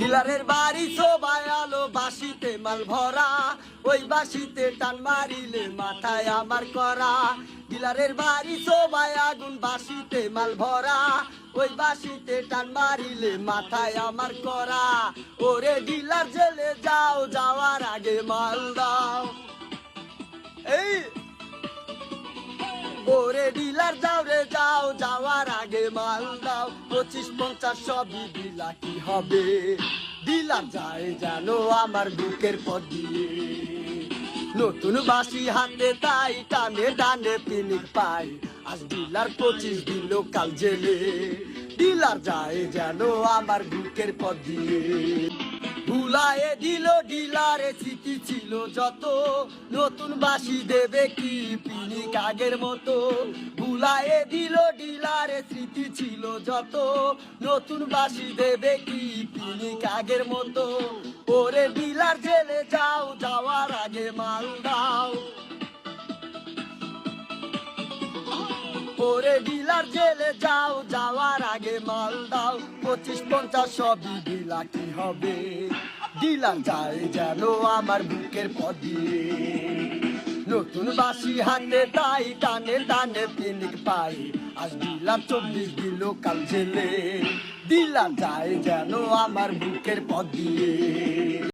ডিলারের বাড়ি সবাই আলো বাসিতে মাল ভরা। ওই বাসিতে টান মারিলে মাথায় আমার করা। ডিলারের বাড়ি সবাই আগুন বাসিতে মাল ভরা। ওই বাসিতে টান মারিলে মাথায় আমার করা। ওরে ডিলার, জেলে যাও, যাওয়ার আগে মাল দাও। এই, ওরে ডিলার, যাও পঁচিশ, পঞ্চাশ সবই দিলা, কি হবে? ডিলার যায় যেন আমার বুকের পর দিয়ে। নতুন বাসি হাতে তাই টানে টানে পিনিক পাই। আজ ডিলার পঁচিশ দিল কাল জেলে। ডিলার যায় যেন আমার বুকের পর দিয়ে। ভুলায়ে দিল ডিলারে, স্মৃতি ছিল যত। নতুন বাসি দেবে কি পিনিক আগের মতো? ভুলায়ে দিল ডিলারে, স্মৃতি ছিল যত। নতুন বাসি দেবে কি পিনিক আগের মতো? ওরে ডিলার, জেলে যাও, যাওয়ার আগে মাল দাও। ওরে ডিলার, জেলে যাও, যাওয়ার পঁচিশ, পঞ্চাশ, সবই ডিলা কি হবে? ডিলার যায় যেন আমার বুকের পদি। নতুন বাসি হাতে তাই টানে টানে পিনিক পাই। আজ দিলাম চব্বিশ দিল কাল ছেলে ডিলার যায় যেন আমার বুকের পদি।